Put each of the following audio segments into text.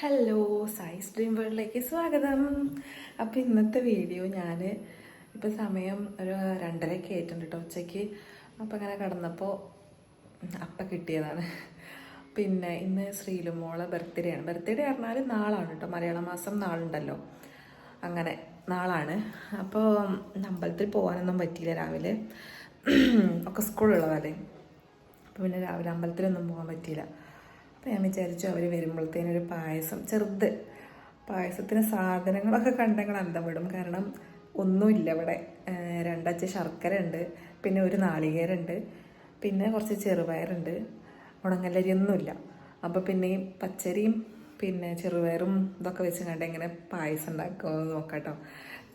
Hello size dream വേൾഡിലേക്ക് സ്വാഗതം. അപ്പോൾ ഇന്നത്തെ വീഡിയോ ഞാൻ ഇപ്പോൾ സമയം ഒരു രണ്ടരയ്ക്ക് ആയിട്ടുണ്ട് കേട്ടോ ഉച്ചയ്ക്ക്. അപ്പം അങ്ങനെ കടന്നപ്പോൾ അപ്പം കിട്ടിയതാണ്. പിന്നെ ഇന്ന് ശ്രീലുമോളെ ബർത്ത്ഡേ ആണ്. ബർത്ത്ഡേ പറഞ്ഞാൽ നാളാണ് കേട്ടോ മലയാള മാസം നാളുണ്ടല്ലോ. അങ്ങനെ നാളാണ്. അപ്പോൾ അമ്പലത്തിൽ പോകാനൊന്നും പറ്റിയില്ല രാവിലെ. ഒക്കെ സ്കൂളുള്ളതല്ലേ അപ്പോൾ പിന്നെ രാവിലെ അമ്പലത്തിലൊന്നും പോകാൻ പറ്റിയില്ല. അപ്പോൾ ഞാൻ വിചാരിച്ചു അവർ വരുമ്പോഴത്തേനൊരു പായസം ചെറുത് പായസത്തിന് സാധനങ്ങളൊക്കെ കണ്ടെങ്കിൽ അന്തം വിടും. കാരണം ഒന്നുമില്ല ഇവിടെ. രണ്ടച്ച് ശർക്കര ഉണ്ട് പിന്നെ ഒരു നാളികേരുണ്ട് പിന്നെ കുറച്ച് ചെറുപയറുണ്ട് ഉണങ്ങല്ലരി ഒന്നുമില്ല അപ്പോൾ പിന്നെ ഈ പച്ചരിയും പിന്നെ ചെറുപയറും ഇതൊക്കെ വെച്ച് കണ്ട് എങ്ങനെ പായസം ഉണ്ടാക്കുമെന്ന് നോക്കാട്ടോ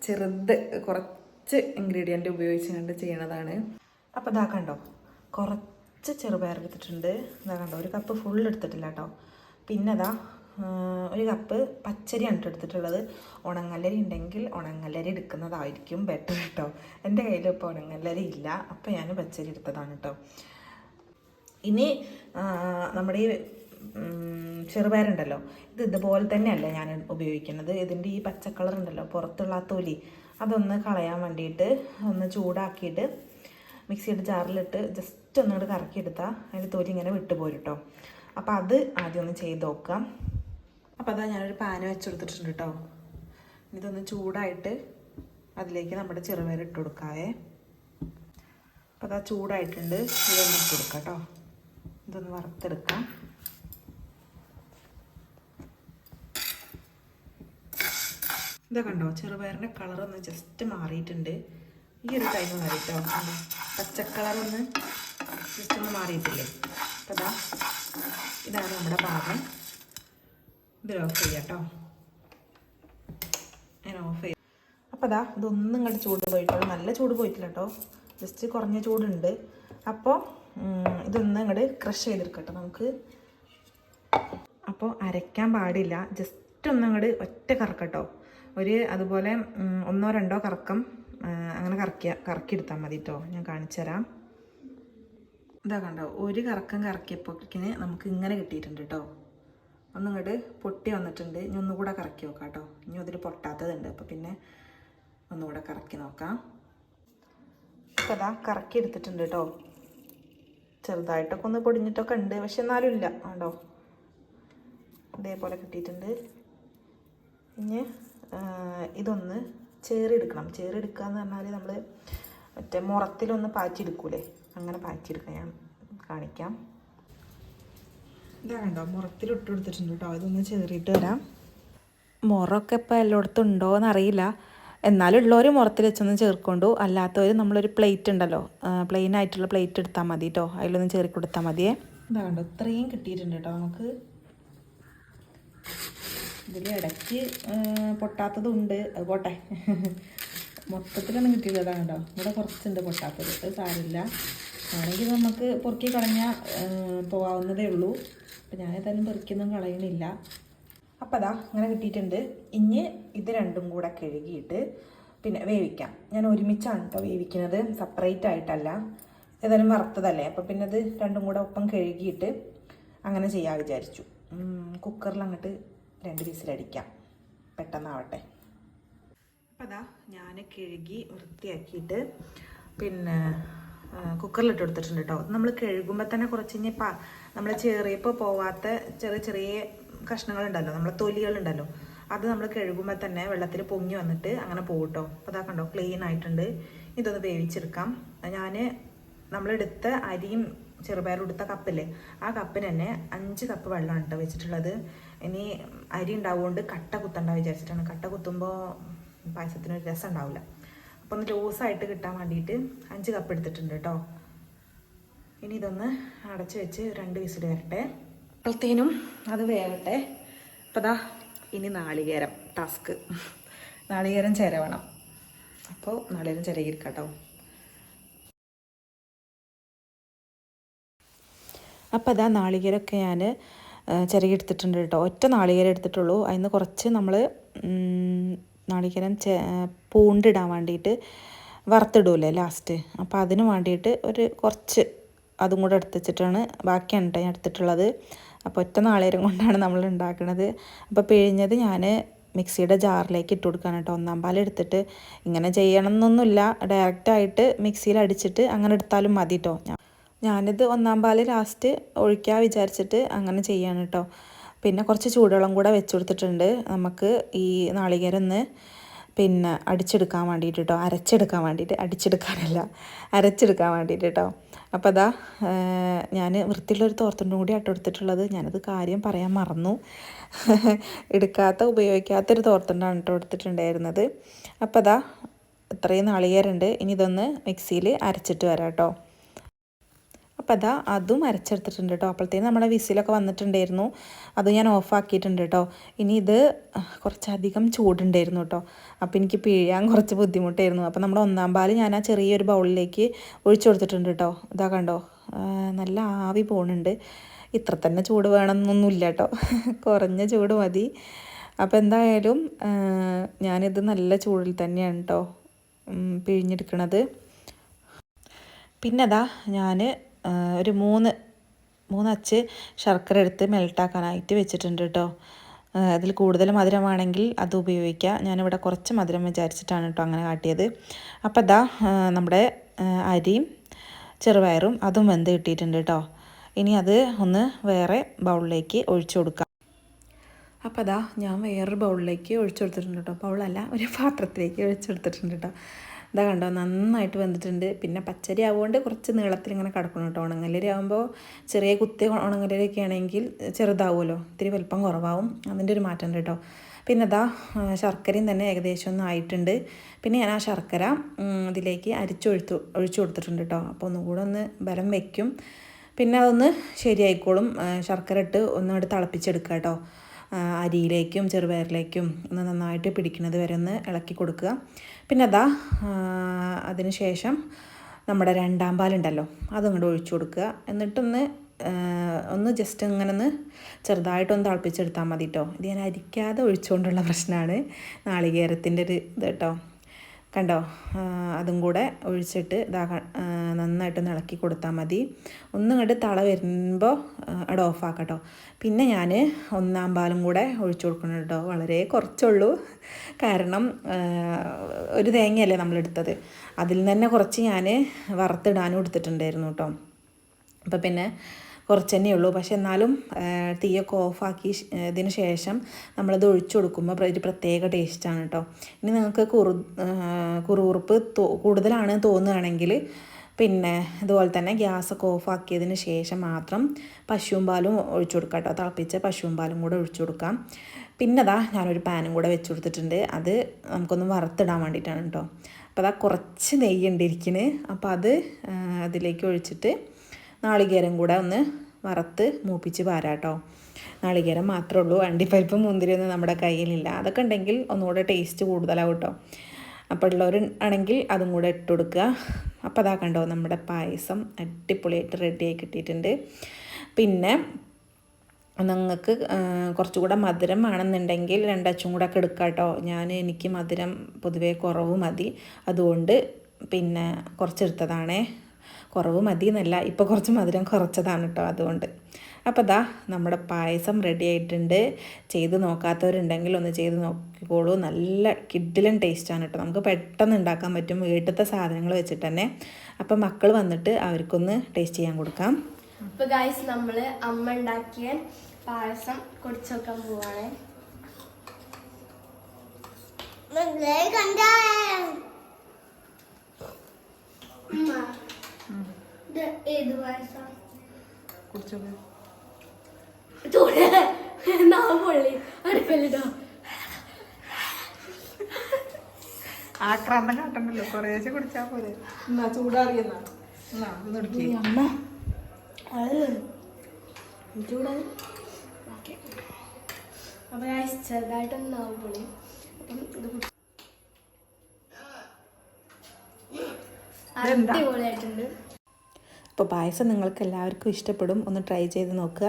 ചെറുത് കുറച്ച് ഇൻഗ്രീഡിയന്റ് ഉപയോഗിച്ച് കണ്ട് ചെയ്യണതാണ്. അപ്പോൾ ഇതാക്കണ്ടോ കണ്ടോ കുറച്ച് ചെറുപയർ എടുത്തിട്ടുണ്ട്. എന്താ കണ്ടോ ഒരു കപ്പ് ഫുൾ എടുത്തിട്ടില്ല കേട്ടോ. പിന്നെ അതാ ഒരു കപ്പ് പച്ചരിയാണ് ട്ടോ എടുത്തിട്ടുള്ളത്. ഉണങ്ങല്ലരി ഉണ്ടെങ്കിൽ ഉണങ്ങല്ലരി എടുക്കുന്നതായിരിക്കും ബെറ്റർ കേട്ടോ. എന്റെ കയ്യിൽ ഇപ്പോൾ ഉണങ്ങല്ലരി ഇല്ല അപ്പോൾ ഞാൻ പച്ചരി എടുത്തതാണ് കേട്ടോ. ഇനി നമ്മുടെ ഈ ചെറുപയറുണ്ടല്ലോ ഇത് ഇതുപോലെ തന്നെയല്ല ഞാൻ ഉപയോഗിക്കുന്നത്. ഇതിന്റെ ഈ പച്ചക്കളർ കളർ ഉണ്ടല്ലോ പുറത്തുള്ള തൊലി അതൊന്ന് കളയാൻ വേണ്ടിയിട്ട് ഒന്ന് ചൂടാക്കിയിട്ട് മിക്സിയുടെ ജാറിലിട്ട് ജസ്റ്റ് ഒന്നുകൂടെ കറക്കിയെടുത്താൽ അതിന്റെ തൊലി ഇങ്ങനെ വിട്ടുപോരും കേട്ടോ അപ്പോൾ അത് ആദ്യം ഒന്ന് ചെയ്ത് നോക്കാം. അപ്പോൾ അതാ ഞാനൊരു പാന് വെച്ചെടുത്തിട്ടുണ്ട് കേട്ടോ ഇതൊന്ന് ചൂടായിട്ട് അതിലേക്ക് നമ്മുടെ ചെറുപയർ ഇട്ട് കൊടുക്കാവേ. അപ്പോൾ അതാ ചൂടായിട്ടുണ്ട്. ഇതൊന്ന് ഇട്ട് കൊടുക്കാം കേട്ടോ ഇതൊന്ന് വറുത്തെടുക്കാം. ഇതാ കണ്ടോ ചെറുപയറിന്റെ കളറൊന്ന് ജസ്റ്റ് മാറിയിട്ടുണ്ട്. ഈ ഒരു ടൈം കേട്ടോ പച്ചക്കളറൊന്ന് ജസ്റ്റ് ഒന്ന് മാറിയിട്ടില്ലേ ഇതാ ഇതാണ് നമ്മുടെ പാകം ഇത് ഓഫ് ചെയ്യാം കേട്ടോ ഞാൻ ഓഫ് ചെയ്യാം. അപ്പോൾ അതാ ഇതൊന്നും ഇങ്ങോട്ട് ചൂട് പോയിട്ടുള്ളൂ നല്ല ചൂട് പോയിട്ടില്ല കേട്ടോ. ജസ്റ്റ് കുറഞ്ഞ ചൂടുണ്ട്. അപ്പോൾ ഇതൊന്ന് ഇങ്ങോട്ട് ക്രഷ് ചെയ്തെടുക്കട്ടെ നമുക്ക്. അപ്പോൾ അരയ്ക്കാൻ പാടില്ല. ജസ്റ്റ് ഒന്ന് ഇങ്ങോട്ട് ഒറ്റ കറക്കട്ടോ. ഒരു അതുപോലെ ഒന്നോ രണ്ടോ കറക്കം അങ്ങനെ കറക്കിയ കറക്കിയെടുത്താൽ മതി കേട്ടോ ഞാൻ കാണിച്ചു തരാം. ഇതാ കണ്ടോ ഒരു കറക്കം കറക്കിയപ്പോഴേക്കിന് നമുക്ക് ഇങ്ങനെ കിട്ടിയിട്ടുണ്ട് കേട്ടോ ഒന്നിങ്ങോട്ട് പൊട്ടി വന്നിട്ടുണ്ട്. ഇനി ഒന്നുകൂടെ കറക്കി നോക്കാം കേട്ടോ ഇനി അതിൽ പൊട്ടാത്തതുണ്ട്. അപ്പോൾ പിന്നെ ഒന്നുകൂടെ കറക്കി നോക്കാം. അപ്പോൾ കറക്കി എടുത്തിട്ടുണ്ട് കേട്ടോ ചെറുതായിട്ടൊക്കെ ഒന്ന് പൊടിഞ്ഞിട്ടൊക്കെ ഉണ്ട്. പക്ഷെ എന്നാലും ഇല്ല. കണ്ടോ? ഇതേപോലെ കിട്ടിയിട്ടുണ്ട്. ഇനി ഇതൊന്ന് ചേറിയെടുക്കണം ചേറിയെടുക്കുക എന്ന് പറഞ്ഞാൽ നമ്മൾ മറ്റേ മുറത്തിലൊന്ന് പാച്ചെടുക്കൂലേ അങ്ങനെ പാച്ചെടുക്കാം ഞാൻ കാണിക്കാം. ഇതാ കണ്ടോ? മുറത്തിലിട്ട് കൊടുത്തിട്ടുണ്ട് കേട്ടോ ഇതൊന്ന് ചേറിയിട്ട് വരാം. മുറമൊക്കെ ഇപ്പോൾ എല്ലായിടത്തും ഉണ്ടോ എന്നറിയില്ല എന്നാലും ഉള്ളവർ മുറത്തിൽ വെച്ചൊന്ന് ചേർക്കൊണ്ടു. അല്ലാത്തവർ നമ്മളൊരു പ്ലേറ്റ് ഉണ്ടല്ലോ. പ്ലെയിൻ ആയിട്ടുള്ള പ്ലേറ്റ് എടുത്താൽ മതി കേട്ടോ അതിലൊന്ന് ചേറി കൊടുത്താൽ മതിയേ. ഇതാ കണ്ടോ? ഇത്രയും കിട്ടിയിട്ടുണ്ട് കേട്ടോ നമുക്ക് ഇതിൽ ഇടയ്ക്ക് പൊട്ടാത്തതുണ്ട്. അത് പോട്ടെ. മൊത്തത്തിലൊന്നും കിട്ടിയില്ല കേട്ടോ ഇവിടെ കുറച്ചുണ്ട് പൊട്ടാത്തത്. അത് സാരമില്ല. ആണെങ്കിൽ നമുക്ക് പൊറുക്കി കളഞ്ഞാൽ പോകാവുന്നതേ ഉള്ളൂ. അപ്പം ഞാൻ ഏതായാലും പെറുക്കിയൊന്നും കളയണില്ല. അപ്പം അതാ അങ്ങനെ കിട്ടിയിട്ടുണ്ട്. ഇനി ഇത് രണ്ടും കൂടെ കഴുകിയിട്ട് പിന്നെ വേവിക്കാം. ഞാൻ ഒരുമിച്ചാണ് കേട്ടോ വേവിക്കുന്നത്. സെപ്പറേറ്റ് ആയിട്ടല്ല. ഏതായാലും വറുത്തതല്ലേ. അപ്പം പിന്നെ അത് രണ്ടും കൂടെ ഒപ്പം കഴുകിയിട്ട് അങ്ങനെ ചെയ്യാൻ വിചാരിച്ചു. കുക്കറിൽ അങ്ങോട്ട് രണ്ട് വിസിലടിക്കാം. പെട്ടെന്നാവട്ടെ. അപ്പോൾ അതാ ഞാൻ കഴുകി വൃത്തിയാക്കിയിട്ട് പിന്നെ കുക്കറിലിട്ട് കൊടുത്തിട്ടുണ്ട് കേട്ടോ നമ്മൾ കഴുകുമ്പോൾ തന്നെ കുറച്ച് ഇനി പാ നമ്മൾ ചെറിയപ്പോൾ പോവാത്ത ചെറിയ ചെറിയ കഷ്ണങ്ങളുണ്ടല്ലോ നമ്മളെ തൊലികളുണ്ടല്ലോ അത് നമ്മൾ കഴുകുമ്പോൾ തന്നെ വെള്ളത്തിൽ പൊങ്ങി വന്നിട്ട് അങ്ങനെ പോകും കേട്ടോ അപ്പോൾ അതാ കണ്ടോ ക്ലീൻ ആയിട്ടുണ്ട്. ഇതൊന്ന് വേവിച്ചെടുക്കാം. ഞാൻ നമ്മളെടുത്ത അരിയും ചെറുപയറും എടുത്ത കപ്പില്ലേ ആ കപ്പിന് തന്നെ അഞ്ച് കപ്പ് വെള്ളമാണ് കേട്ടോ വെച്ചിട്ടുള്ളത്. ഇനി അരി ഉണ്ടാവുകൊണ്ട് കട്ട കുത്തണ്ട വിചാരിച്ചിട്ടാണ്. കട്ട കുത്തുമ്പോൾ പായസത്തിന് ഒരു രസം ഉണ്ടാവില്ല അപ്പോൾ ഒന്ന് ലൂസായിട്ട് കിട്ടാൻ വേണ്ടിയിട്ട് അഞ്ച് കപ്പ് എടുത്തിട്ടുണ്ട് കേട്ടോ ഇനി ഇതൊന്ന് അടച്ച് വെച്ച് രണ്ട് വിസിൽ വരട്ടെ. അപ്പോഴത്തേനും അത് വേവട്ടെ. അപ്പോൾ ദാ ഇനി നാളികേരം ടാസ്ക് നാളികേരം ചിരവണം. അപ്പോൾ നാളികേരം ചിരകിരിക്കാം കേട്ടോ അപ്പോൾ അതാ നാളികേരമൊക്കെ ഞാൻ ചിരകി എടുത്തിട്ടുണ്ട് കേട്ടോ. ഒറ്റ നാളികേരം എടുത്തിട്ടുള്ളൂ. അതിന് കുറച്ച് നമ്മൾ നാളികേരം പൂണ്ടിടാൻ വേണ്ടിയിട്ട് വറുത്തിടൂലേ ലാസ്റ്റ്. അപ്പോൾ അതിന് വേണ്ടിയിട്ട് ഒരു കുറച്ച് അതും കൂടെ എടുത്തിട്ടാണ് ബാക്കിയാണ് ഞാൻ എടുത്തിട്ടുള്ളത്. അപ്പോൾ ഒറ്റ നാളികേരം കൊണ്ടാണ് നമ്മൾ ഉണ്ടാക്കുന്നത് അപ്പോൾ പിഴിഞ്ഞത് ഞാൻ മിക്സിയുടെ ജാറിലേക്ക് ഇട്ട് കൊടുക്കാൻ കേട്ടോ. ഒന്നാം പാൽ എടുത്തിട്ട് ഇങ്ങനെ ചെയ്യണം എന്നൊന്നുമില്ല ഡയറക്റ്റായിട്ട് മിക്സിയിൽ അടിച്ചിട്ട് അങ്ങനെ എടുത്താലും മതി കേട്ടോ. ഞാനിത് ഒന്നാം പാൽ ലാസ്റ്റ് ഒഴിക്കാൻ വിചാരിച്ചിട്ട് അങ്ങനെ ചെയ്യാണ് കേട്ടോ പിന്നെ കുറച്ച് ചൂടുവെള്ളം കൂടെ വെച്ച് കൊടുത്തിട്ടുണ്ട്. നമുക്ക് ഈ നാളികേരൊന്ന് പിന്നെ അടിച്ചെടുക്കാൻ വേണ്ടിയിട്ട് കേട്ടോ അരച്ചെടുക്കാൻ വേണ്ടിയിട്ട്. അടിച്ചെടുക്കാനല്ല അരച്ചെടുക്കാൻ വേണ്ടിയിട്ട് കേട്ടോ അപ്പോൾ അതാ ഞാൻ വൃത്തിയുള്ളൊരു തോർത്തുണ്ടും കൂടി അട്ടെടുത്തിട്ടുള്ളത് ഞാനത് കാര്യം പറയാൻ മറന്നു. എടുക്കാത്ത ഉപയോഗിക്കാത്തൊരു തോർത്തുണ്ടാണ് കേട്ടോ എടുത്തിട്ടുണ്ടായിരുന്നത്. അപ്പോൾ അതാ ഇത്രയും നാളികേരുണ്ട് ഇനി ഇതൊന്ന് മിക്സിയിൽ അരച്ചിട്ട് വരാം കേട്ടോ അപ്പോൾ അതാ അതും അരച്ചെടുത്തിട്ടുണ്ട് കേട്ടോ അപ്പോഴത്തേന് നമ്മുടെ വിസിലൊക്കെ വന്നിട്ടുണ്ടായിരുന്നു. അത് ഞാൻ ഓഫാക്കിയിട്ടുണ്ട് കേട്ടോ ഇനി ഇത് കുറച്ചധികം ചൂടുണ്ടായിരുന്നു കേട്ടോ അപ്പോൾ എനിക്ക് പിഴിയാൻ കുറച്ച് ബുദ്ധിമുട്ടായിരുന്നു. അപ്പോൾ നമ്മുടെ ഒന്നാം പാൽ ഞാൻ ആ ചെറിയൊരു ബൗളിലേക്ക് ഒഴിച്ചു കൊടുത്തിട്ടുണ്ട് കേട്ടോ ഇതാ കണ്ടോ? നല്ല ആവി പോകുന്നുണ്ട് ഇത്ര തന്നെ ചൂട് വേണമെന്നൊന്നുമില്ല കേട്ടോ കുറഞ്ഞ ചൂട് മതി. അപ്പോൾ എന്തായാലും ഞാനിത് നല്ല ചൂടിൽ തന്നെയാണ് കേട്ടോ പിഴിഞ്ഞെടുക്കണത്. പിന്നെതാ ഞാൻ ഒരു മൂന്ന് മൂന്നച്ച് ശർക്കര എടുത്ത് മെൽട്ടാക്കാനായിട്ട് വെച്ചിട്ടുണ്ട് കേട്ടോ അതിൽ കൂടുതൽ മധുരമാണെങ്കിൽ അത് ഉപയോഗിക്കുക ഞാനിവിടെ കുറച്ച് മധുരം വിചാരിച്ചിട്ടാണ് കേട്ടോ അങ്ങനെ കാട്ടിയത്. അപ്പോൾ അതാ നമ്മുടെ അരിയും ചെറുപയറും അതും വെന്ത് കിട്ടിയിട്ടുണ്ട് കേട്ടോ ഇനി അത് ഒന്ന് വേറെ ബൗളിലേക്ക് ഒഴിച്ചു കൊടുക്കാം. അപ്പോൾ അതാ ഞാൻ വേറൊരു ബൗളിലേക്ക് ഒഴിച്ചു കൊടുത്തിട്ടുണ്ട് കേട്ടോ ബൗളല്ല ഒരു പാത്രത്തിലേക്ക് ഒഴിച്ചു കൊടുത്തിട്ടുണ്ട് കേട്ടോ ഇതാ കണ്ടോ നന്നായിട്ട് വെന്തിട്ടുണ്ട്. പിന്നെ പച്ചരി ആവുകൊണ്ട് കുറച്ച് നീളത്തിൽ ഇങ്ങനെ കിടക്കണം കേട്ടോ. ഉണങ്ങലരി ആകുമ്പോൾ ചെറിയ കുത്തിയ ഉണങ്ങലരിയൊക്കെ ആണെങ്കിൽ ചെറുതാവുമല്ലോ. ഇത്തിരി വലിപ്പം കുറവാകും അതിന്റെ ഒരു മാറ്റം ഉണ്ട് കേട്ടോ. പിന്നെ അതാ ശർക്കരയും തന്നെ ഏകദേശം ഒന്നും ആയിട്ടുണ്ട്. പിന്നെ ഞാൻ ആ ശർക്കര അതിലേക്ക് അരിച്ചൊഴുത്തു ഒഴിച്ചു കൊടുത്തിട്ടുണ്ട് കേട്ടോ. അപ്പോൾ ഒന്നുകൂടെ ഒന്ന് ബലം വയ്ക്കും പിന്നെ അതൊന്ന് ശരിയായിക്കോളും. ശർക്കര ഇട്ട് ഒന്നുകൂടെ തിളപ്പിച്ചെടുക്കുക കേട്ടോ. അരിയിലേക്കും ചെറുപയറിലേക്കും ഒന്ന് നന്നായിട്ട് പിടിക്കുന്നത് വരെ ഒന്ന് ഇളക്കി കൊടുക്കുക. പിന്നെ അതാ അതിന് ശേഷം നമ്മുടെ രണ്ടാം പാലുണ്ടല്ലോ അതങ്ങോട്ട് ഒഴിച്ചു കൊടുക്കുക. എന്നിട്ടൊന്ന് ഒന്ന് ജസ്റ്റ് ഇങ്ങനെ ഒന്ന് ചെറുതായിട്ടൊന്ന് തിളപ്പിച്ചെടുത്താൽ മതി കേട്ടോ ഇത് ഞാൻ അരിക്കാതെ ഒഴിച്ചുകൊണ്ടുള്ള പ്രശ്നമാണ് നാളികേരത്തിന്റെ ഒരു ഇത് കേട്ടോ കണ്ടോ? അതും കൂടെ ഒഴിച്ചിട്ട് ഇതാ നന്നായിട്ട് ഇളക്കി കൊടുത്താൽ മതി. ഒന്നും കണ്ട് തള വരുമ്പോൾ അവിടെ ഓഫാക്കട്ടോ പിന്നെ ഞാൻ ഒന്നാം പാലും കൂടെ ഒഴിച്ചു കൊടുക്കണം കേട്ടോ. വളരെ കുറച്ചുള്ളൂ. കാരണം ഒരു തേങ്ങയല്ലേ നമ്മളെടുത്തത് അതിൽ തന്നെ കുറച്ച് ഞാൻ വറുത്തിടാനും എടുത്തിട്ടുണ്ടായിരുന്നു കേട്ടോ. അപ്പോൾ പിന്നെ കുറച്ച് തന്നെ ഉള്ളൂ. പക്ഷെ എന്നാലും തീയൊക്കെ ഓഫാക്കി ഇതിന് ശേഷം നമ്മളത് ഒഴിച്ചു കൊടുക്കുമ്പോൾ ഒരു പ്രത്യേക ടേസ്റ്റാണ് കേട്ടോ ഇനി നിങ്ങൾക്ക് കുറു കുറുകുറുപ്പ് കൂടുതലാണ് തോന്നുകയാണെങ്കിൽ പിന്നെ ഇതുപോലെ തന്നെ ഗ്യാസൊക്കെ ഓഫാക്കിയതിന് ശേഷം മാത്രം പശുവും പാലും ഒഴിച്ചു കൊടുക്കാം കേട്ടോ തിളപ്പിച്ച പശുവും പാലും കൂടെ ഒഴിച്ചു കൊടുക്കാം. പിന്നെ അതാ ഞാനൊരു പാനും കൂടെ വെച്ച് കൊടുത്തിട്ടുണ്ട്. അത് നമുക്കൊന്ന് വറുത്തിടാൻ വേണ്ടിയിട്ടാണ് കേട്ടോ അപ്പോൾ അതാ കുറച്ച് നെയ്യ് ഉണ്ടിരിക്കുന്നത് അപ്പോൾ അത് അതിലേക്ക് ഒഴിച്ചിട്ട് നാളികേരം കൂടെ ഒന്ന് വറുത്ത് മൂപ്പിച്ച് പാരാട്ടോ. നാളികേരം മാത്രമേ ഉള്ളൂ. അണ്ടിപ്പരിപ്പും മുന്തിരിയൊന്നും നമ്മുടെ കയ്യിലില്ല. അതൊക്കെ ഉണ്ടെങ്കിൽ ഒന്നുകൂടെ ടേസ്റ്റ് കൂടുതലാവും കേട്ടോ അപ്പോൾ ഉള്ളവർ ആണെങ്കിൽ അതും കൂടെ ഇട്ട് കൊടുക്കുക. അപ്പോൾ അതാ കണ്ടോ നമ്മുടെ പായസം അടിപൊളിയായിട്ട് റെഡിയായി കിട്ടിയിട്ടുണ്ട്. പിന്നെ നിങ്ങൾക്ക് കുറച്ചുകൂടെ മധുരം ആണെന്നുണ്ടെങ്കിൽ രണ്ടച്ചും കൂടെ ഒക്കെ എടുക്കാം കേട്ടോ ഞാൻ എനിക്ക് മധുരം പൊതുവേ കുറവ് മതി. അതുകൊണ്ട് പിന്നെ കുറച്ചെടുത്തതാണേ. കുറവ് മതി എന്നല്ല ഇപ്പോൾ കുറച്ച് മധുരം കുറച്ചതാണ് കേട്ടോ അതുകൊണ്ട്. അപ്പോൾ ദാ നമ്മുടെ പായസം റെഡി ആയിട്ടുണ്ട്. ചെയ്ത് നോക്കാത്തവരുണ്ടെങ്കിൽ ഒന്ന് ചെയ്ത് നോക്കിക്കോളൂ. നല്ല കിഡിലൻ ടേസ്റ്റാണ് കേട്ടോ നമുക്ക് പെട്ടെന്ന് ഉണ്ടാക്കാൻ പറ്റും. വീട്ടിലത്തെ സാധനങ്ങൾ വെച്ചിട്ട് തന്നെ. അപ്പം മക്കൾ വന്നിട്ട് അവർക്കൊന്ന് ടേസ്റ്റ് ചെയ്യാൻ കൊടുക്കാം. അപ്പോൾ ഗായ്സ് നമ്മൾ അമ്മ ഉണ്ടാക്കിയ പായസം കുടിച്ചു നോക്കാൻ പോവാണ്. ഏത് പായസം? കുടിച്ചോളൂ ചൂട് നാ പൊള്ളി? അടുക്കല്ലോ ആക്രാന്തം കാട്ടണ്ടല്ലോ. കുറേശ്ശെ കുടിച്ചാൽ പോലെ എന്നാ ചൂടാറിയെന്നാ എന്നാ. ഒന്ന് എടുക്കി. അമ്മ. ചൂടാണ് ഓക്കെ അപ്പോൾ ഗായ്സ് ചെറുതായിട്ടൊന്ന് നാവ് അപ്പം ഇത് കുടിച്ചു? അടിപൊളിയായിട്ടുണ്ട്. അപ്പോൾ പായസം നിങ്ങൾക്ക് എല്ലാവർക്കും ഇഷ്ടപ്പെടും. ഒന്ന് ട്രൈ ചെയ്ത് നോക്കുക.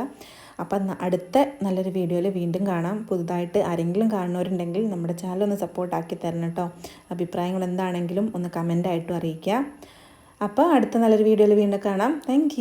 അപ്പം അടുത്ത നല്ലൊരു വീഡിയോയിൽ വീണ്ടും കാണാം. പുതുതായിട്ട് ആരെങ്കിലും കാണുന്നവരുണ്ടെങ്കിൽ നമ്മുടെ ചാനൽ ഒന്ന് സപ്പോർട്ടാക്കി തരണം കേട്ടോ. അഭിപ്രായങ്ങൾ എന്താണെങ്കിലും ഒന്ന് കമന്റായിട്ടും അറിയിക്കുക. അപ്പോൾ അടുത്ത നല്ലൊരു വീഡിയോയിൽ വീണ്ടും കാണാം. താങ്ക്